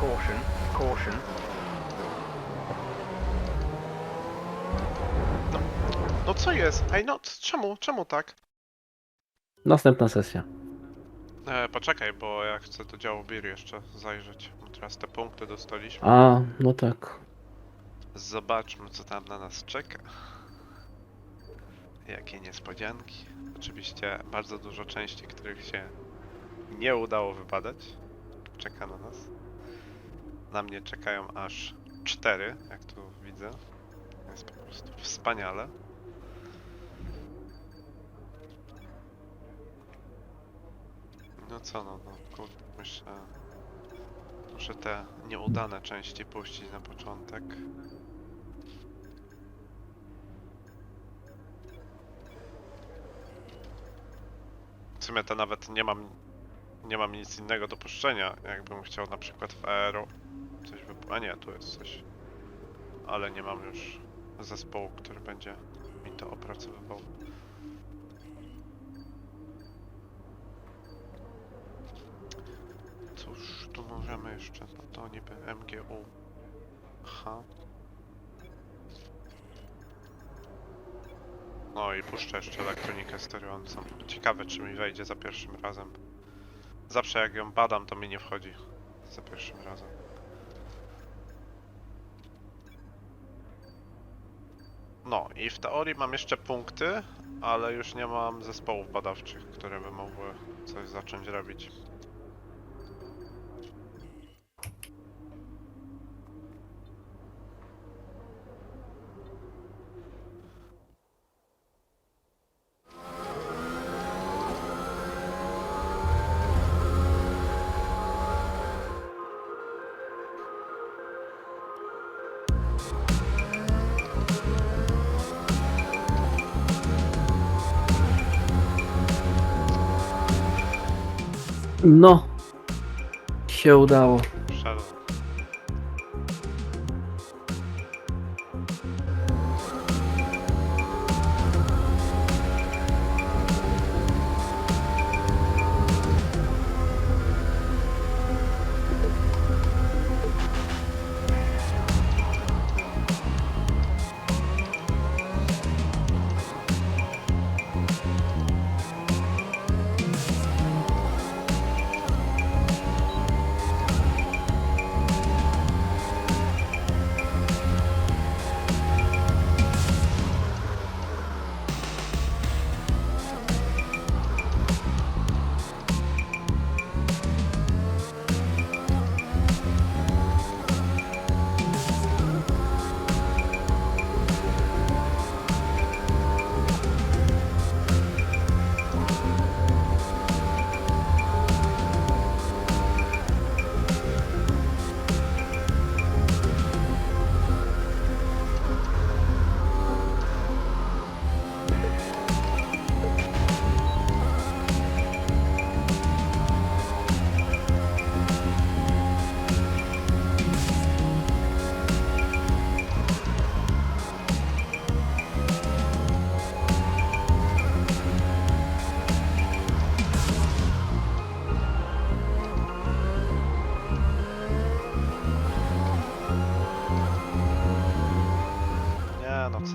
Caution, caution. No co jest? Ej, no czemu? Czemu tak? Następna sesja. E, poczekaj, bo ja chcę do działu bir jeszcze zajrzeć. Bo teraz te punkty dostaliśmy. A, no tak. Zobaczmy, co tam na nas czeka. Jakie niespodzianki. Oczywiście bardzo dużo części, których się nie udało wybadać. Czeka na nas. Na mnie czekają aż cztery, jak tu widzę. Jest po prostu wspaniale. No co no, no kurde, myślę... Muszę te nieudane części puścić na początek. W sumie to nawet nie mam nie mam nic innego do puszczenia. Jakbym chciał na przykład w Aero coś wyp... A nie, tu jest coś. Ale nie mam już zespołu, który będzie mi to opracowywał. Cóż, tu możemy jeszcze, no to niby MGU. H. No i puszczę jeszcze elektronikę sterującą. Ciekawe, czy mi wejdzie za pierwszym razem. Zawsze jak ją badam, to mi nie wchodzi za pierwszym razem. No i w teorii mam jeszcze punkty, ale już nie mam zespołów badawczych, które by mogły coś zacząć robić. No. Się udało.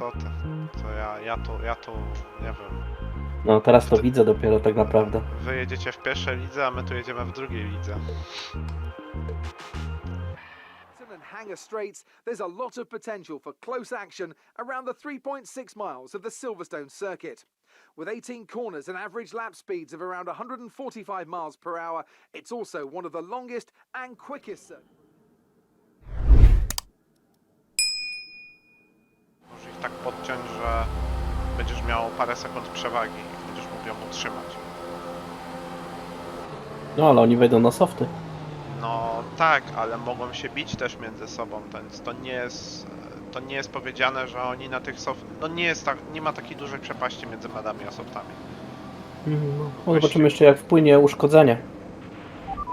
Co ty. To ja, ja tu, ja tu, nie wiem. No teraz to widzę dopiero tak naprawdę. Wy jedziecie w pierwszej lidze, a my tu jedziemy w drugiej lidze. and Hanger Straits, there's a lot of potential for close action around the 3.6 miles of the Silverstone circuit. With 18 corners and average lap speeds of around 145 miles per hour, it's also one of the longest and quickest circuits. Tak podciąć, że będziesz miał parę sekund przewagi i będziesz mógł ją utrzymać. No ale oni wejdą na softy. No tak, ale mogą się bić też między sobą, więc to nie jest, to nie jest powiedziane, że oni na tych soft... No nie jest tak, nie ma takiej dużej przepaści między medami a softami. Mhm, No, zobaczymy jeszcze jak wpłynie uszkodzenie.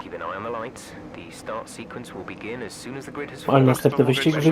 Keep an eye on the lights. The start sequence will begin as soon as the grid has Ale formed. następny wyścig że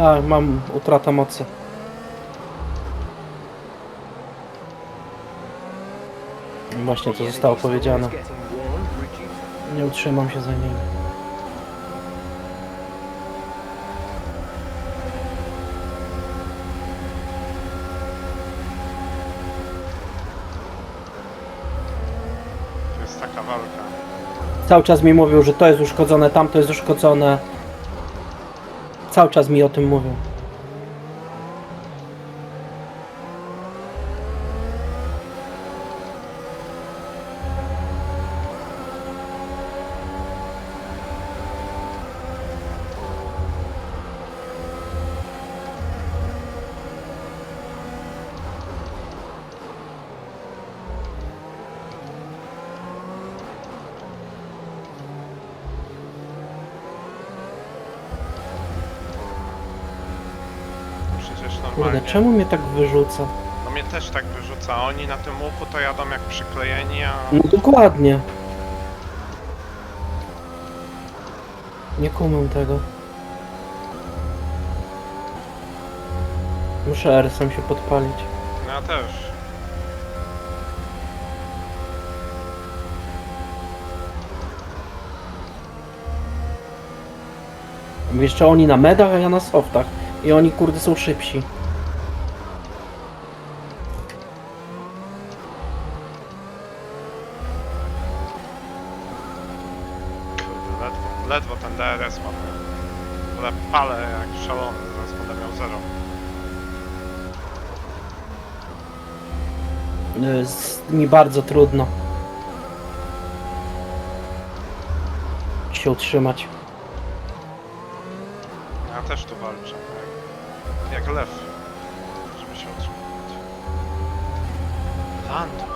Tak, mam utrata mocy. Właśnie to zostało powiedziane. Nie utrzymam się za nim. To jest taka walka. Cały czas mi mówił, że to jest uszkodzone, tamto jest uszkodzone. Cały czas mi o tym mówił. Kurde, normalnie. czemu mnie tak wyrzuca? No mnie też tak wyrzuca. Oni na tym łuku to jadą jak przyklejeni, a No dokładnie. Nie kumam tego. Muszę RS-em się podpalić. no ja też. Jeszcze oni na medach, a ja na softach. I oni kurde są szybsi. Kurde, ledwo, ledwo ten DRS mam. Ale palę jak szalony, zaraz będę miał zero. Jest mi bardzo trudno się utrzymać. Ja też tu walczę. Jak, jak lew. Żeby się utrzymać.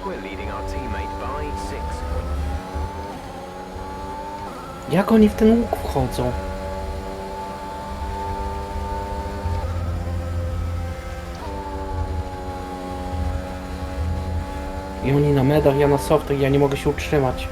We're leading our teammate by six. Jak oni w ten łuk wchodzą? I oni na medach, ja na softach, ja nie mogę się utrzymać.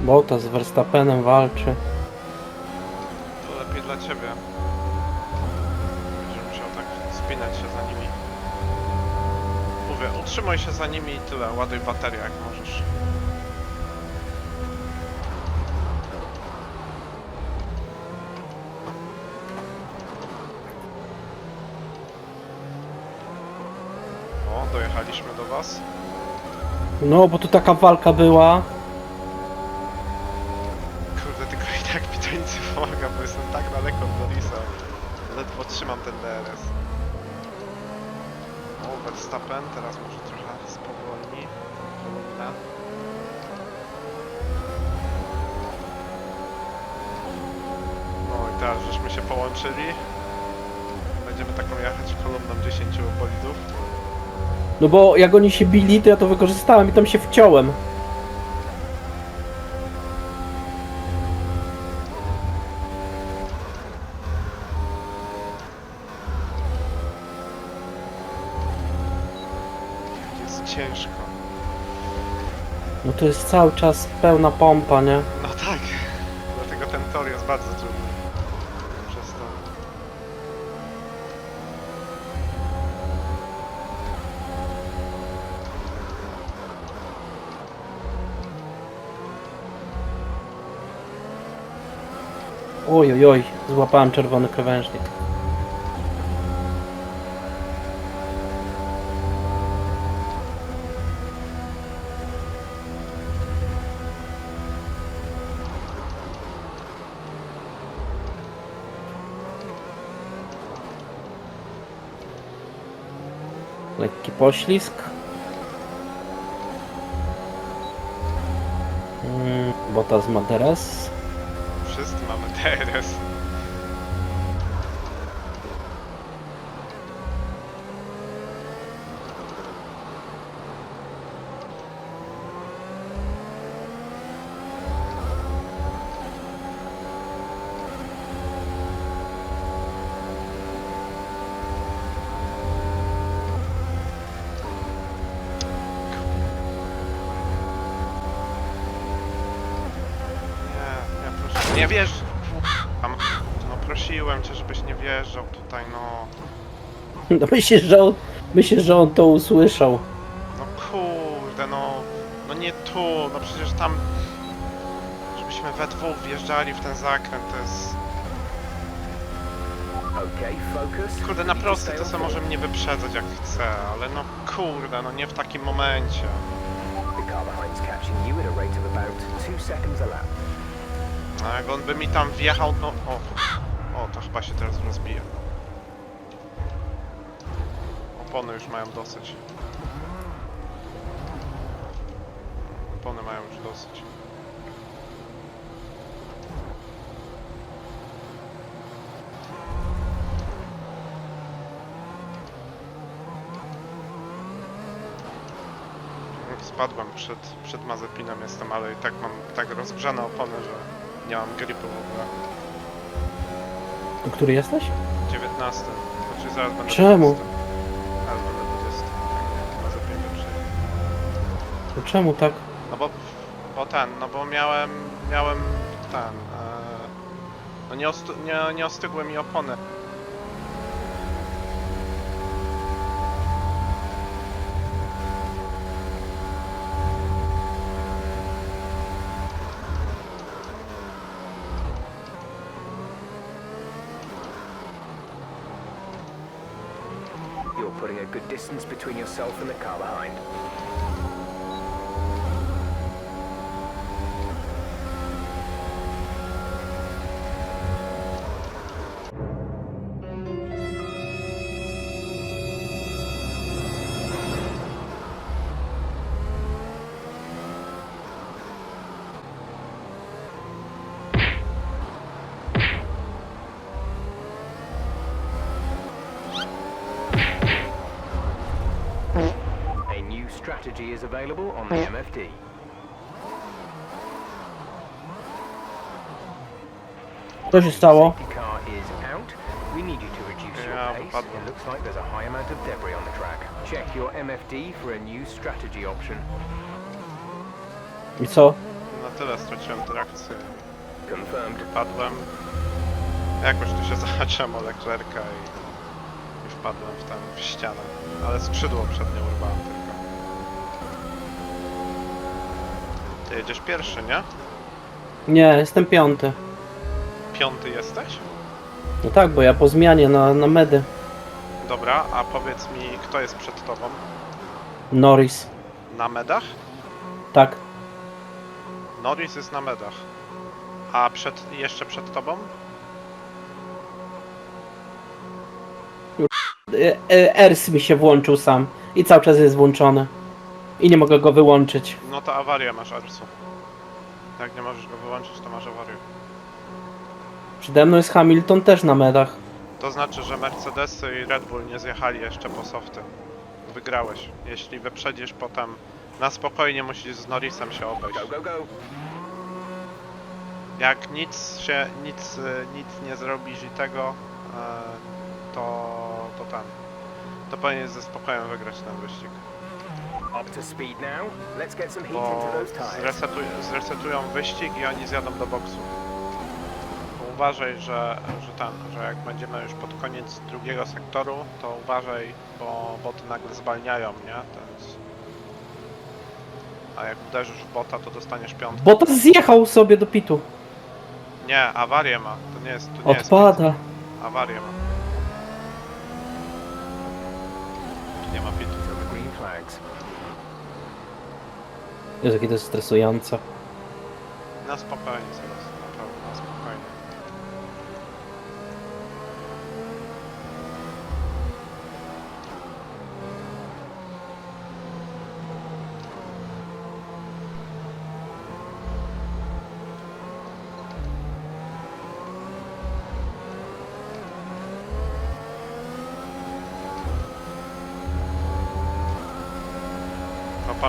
Bottas z Verstappenem walczy. To lepiej dla ciebie. Będziesz musiał tak spinać się za nimi. Mówię, utrzymaj się za nimi i tyle. Ładuj baterię jak możesz. O, dojechaliśmy do was. No, bo tu taka walka była. Teraz może trochę spowolni. Kolumna. No i teraz żeśmy się połączyli. Będziemy taką jechać kolumną 10 bolidów. No bo jak oni się bili, to ja to wykorzystałem i tam się wciąłem. To jest cały czas pełna pompa, nie? No tak, dlatego ten tor jest bardzo trudny. Przez to. Oj, oj, oj, złapałem czerwony krawężnik. Lekki poślizg. Mm, Bottas ma teraz. Wszyscy mamy DRS. Nie, wierz! Tam, no prosiłem cię, żebyś nie wjeżdżał tutaj, no. No myślę, że on, myślę, że on to usłyszał. No kurde, no. No nie tu, no przecież tam... Żebyśmy we dwóch wjeżdżali w ten zakręt, to jest... Kurde, na prosty to sobie może mnie wyprzedzać jak chce, ale no kurde, no nie w takim momencie. The car behind's catching you at a rate of about two seconds a lap. A jak on by mi tam wjechał, no... O, o to chyba się teraz rozbije. Opony już mają dosyć. Opony mają już dosyć. Spadłem przed, przed Mazepinem jestem, ale i tak mam tak rozgrzane opony, że nie mam gripu w ogóle. To który jesteś? 19. Znaczy zaraz będę Czemu? 20. Zaraz będę 20. Tak, Mazepin wyprzedzi. To czemu tak? No bo, bo ten, no bo miałem, miałem ten, e, no nie, ostu, nie, nie ostygły mi opony. Good distance between yourself and the car behind. Strategy is available on the MFD. Co się stało? Safety car is out. We need you to reduce your Yeah, pace. padło. It looks like there's a high amount of debris on the track. Check your MFD for a new strategy option. I co? Na tyle straciłem trakcję. Confirmed. Padłem. Jakoś tu się zahaczyłem o leklerka i, i wpadłem w ten, w ścianę. Ale skrzydło przednie urwałem tylko. Ty jedziesz pierwszy, nie? Nie, jestem piąty. Piąty jesteś? No tak, bo ja po zmianie na, na medy. Dobra, a powiedz mi, kto jest przed tobą? Norris. Na medach? Tak. Norris jest na medach. A przed, jeszcze przed tobą? E, e, ERS mi się włączył sam. I cały czas jest włączony. I nie mogę go wyłączyć. No to awarię masz, Arsu. Jak nie możesz go wyłączyć, to masz awarię. Przede mną jest Hamilton też na medach. To znaczy, że Mercedesy i Red Bull nie zjechali jeszcze po softy. Wygrałeś. Jeśli wyprzedzisz potem, na spokojnie musisz z Norrisem się obejść. Go, go, go. Jak nic się, nic, y, nic nie zrobisz i tego, e, to, to ten. To powinieneś ze spokojem wygrać ten wyścig. Up to speed now. Let's get some heat Bo into those tires. zresetuj, zresetują wyścig i oni zjadą do boksu. To Uważaj, że, że ten, że jak będziemy już pod koniec drugiego sektoru, to uważaj, bo boty nagle zwalniają, nie? To jest... A jak uderzysz w bota, to dostaniesz piątkę. Bottas zjechał sobie do pitu. Nie, awarię ma. To nie jest, to nie jest Odpada. pit. Awarię ma. Jezu, jakie to jest stresujące. Na spokojnie zaraz, naprawdę, na spokojnie.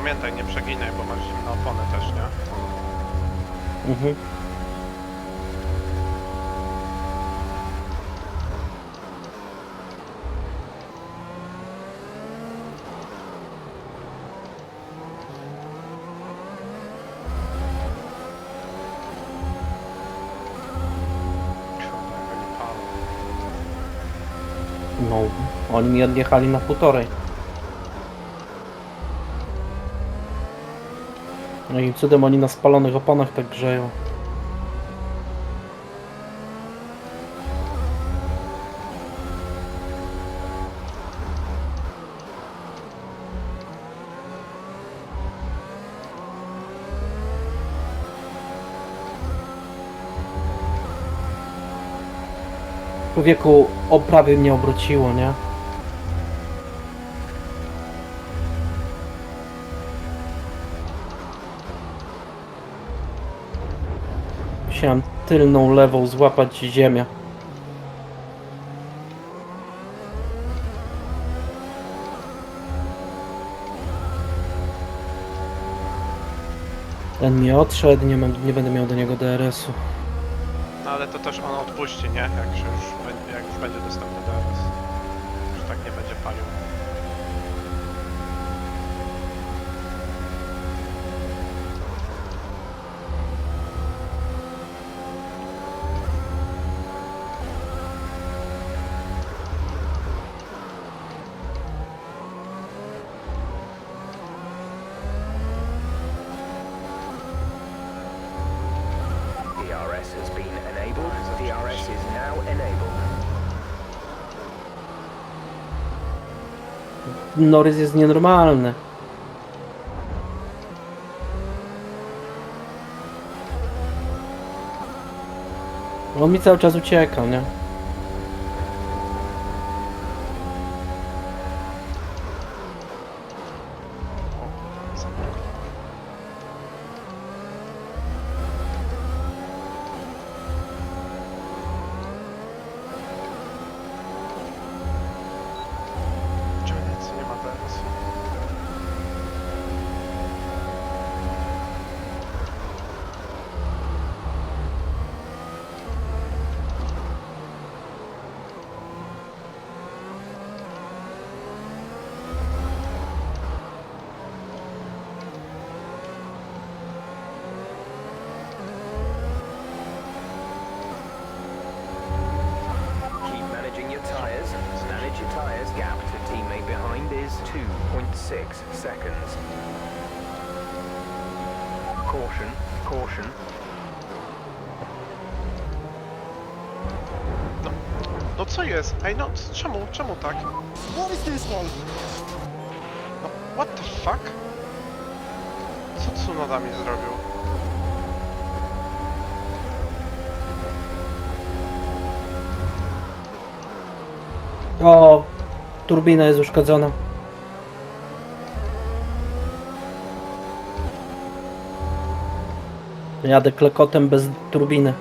Pamiętaj, nie przeginaj, bo masz zimne opony też, nie? Mhm. No, oni mi odjechali na półtorej. No i cudem oni na spalonych oponach tak grzeją. Człowieku, o prawie mnie obróciło, nie? Musiałem tylną lewą złapać ziemię. Ten mi odszedł, nie, mam, nie będę miał do niego DRS-u. No ale to też on odpuści, nie? Jak, się już, jak już będzie dostępny DRS. Już tak nie będzie palił. DRS is now enabled. Norris jest nienormalny. On mi cały czas uciekał, nie? Caution, caution. No co jest? Ej no, c- czemu? Czemu tak? What is this one? No, what the fuck? Co Tsunoda mi zrobił? O, turbina jest uszkodzona. Jadę klekotem bez turbiny.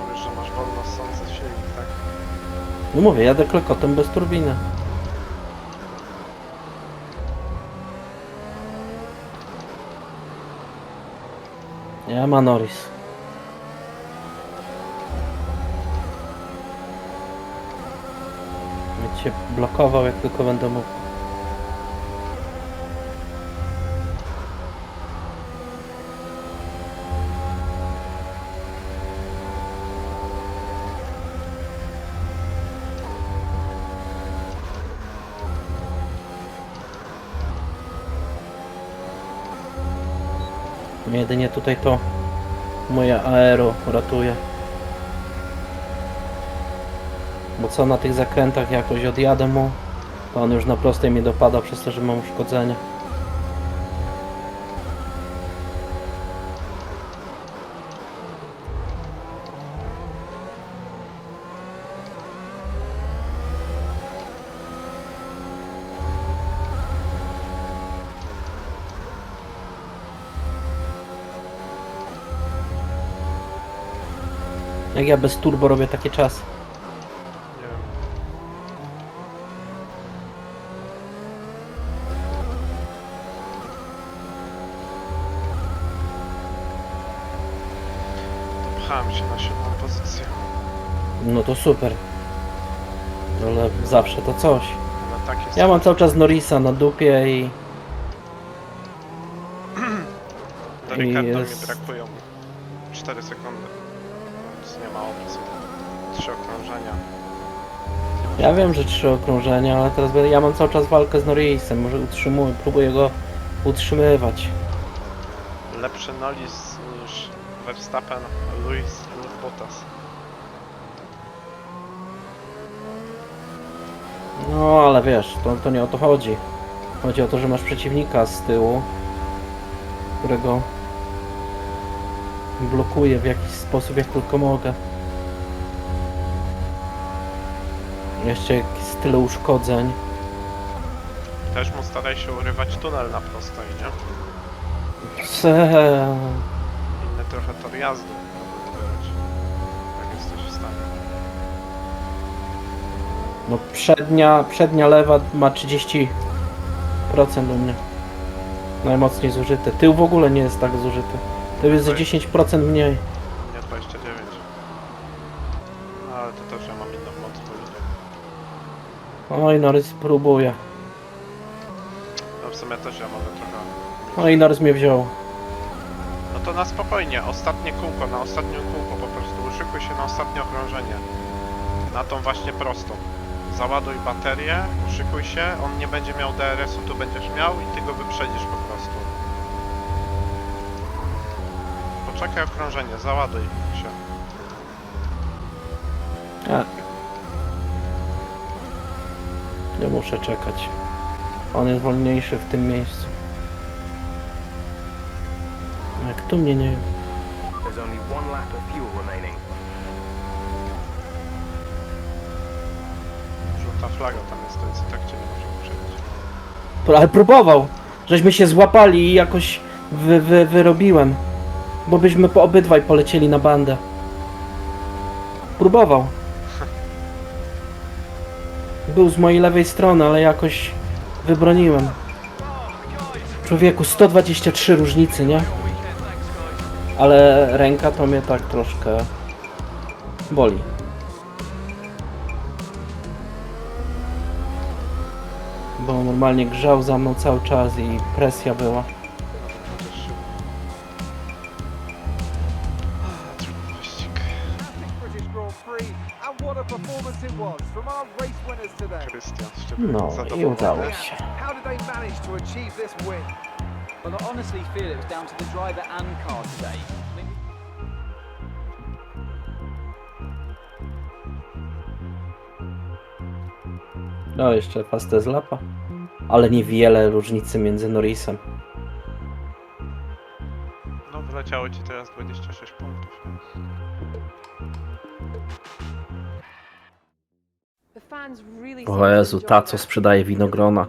Mówisz, że masz wolno ssący silnik, tak? No mówię, jadę klekotem bez turbiny. Nie ma Norris. Będzie się blokował jak tylko będę mógł. Jedynie tutaj to moje aero ratuje. Bo co na tych zakrętach jakoś odjadę mu, to on już na prostej mnie dopada przez to, że mam uszkodzenie. Jak ja bez turbo robię takie czas. Nie wiem. Dopchałem się na siódmą pozycję. No to super. Ale zawsze to coś. Ale tak jest. Ja mam cały czas Norisa na dupie i Do Ricardo jest- mi brakują 4 sekundy. Nie ma opcji. Trzy okrążenia. ja wiem, że trzy okrążenia, ale teraz będę- ja mam cały czas walkę z Norrisem. Może utrzymuję, próbuję go utrzymywać. Lepszy Nolis niż Verstappen, Luis lub Bottas. No ale wiesz, to, to nie o to chodzi. Chodzi o to, że masz przeciwnika z tyłu, którego blokuję w jakiś sposób, jak tylko mogę. Jeszcze jakieś tyle uszkodzeń. Też mu staraj się urywać tunel na prostej, nie? Se... Inny trochę tor jazdy. Jak jesteś w stanie. No przednia, przednia lewa ma 30% u mnie. Najmocniej zużyte. Tył w ogóle nie jest tak zużyty. Tył jest o 10% mniej. Nie 29. No, ale to też ja mam inną moc bolidu. Oj, Norris próbuje. No w sumie też ja mogę trochę... Oj, Norris mnie wziął. No to na spokojnie, ostatnie kółko, na ostatnie kółko po prostu. Uszykuj się na ostatnie okrążenie. Na tą właśnie prostą. Załaduj baterię, uszykuj się, on nie będzie miał DRS-u, tu będziesz miał i ty go wyprzedzisz po prostu. Poczekaj okrążenie, załaduj się. A. Nie muszę czekać. On jest wolniejszy w tym miejscu. Jak tu mnie nie... There's only one lap of fuel remaining. Żółta flaga tam jest, to więc i tak cię nie może wyprzedzić. Ale próbował! Żeśmy się złapali i jakoś wy, wy, wyrobiłem. Bo byśmy po obydwaj polecieli na bandę. Próbował. Był z mojej lewej strony, ale jakoś wybroniłem. Człowieku, 123 różnicy, nie? Ale ręka to mnie tak troszkę boli. Bo normalnie grzał za mną cały czas i presja była. No i udało się. How did they manage to achieve this win? Well, I honestly feel it was down to the driver and car today. I mean, No jeszcze fastest lapa. Ale niewiele różnicy między Norrisem. No wyleciało ci teraz 26 punktów. O Jezu, ta co sprzedaje winogrona.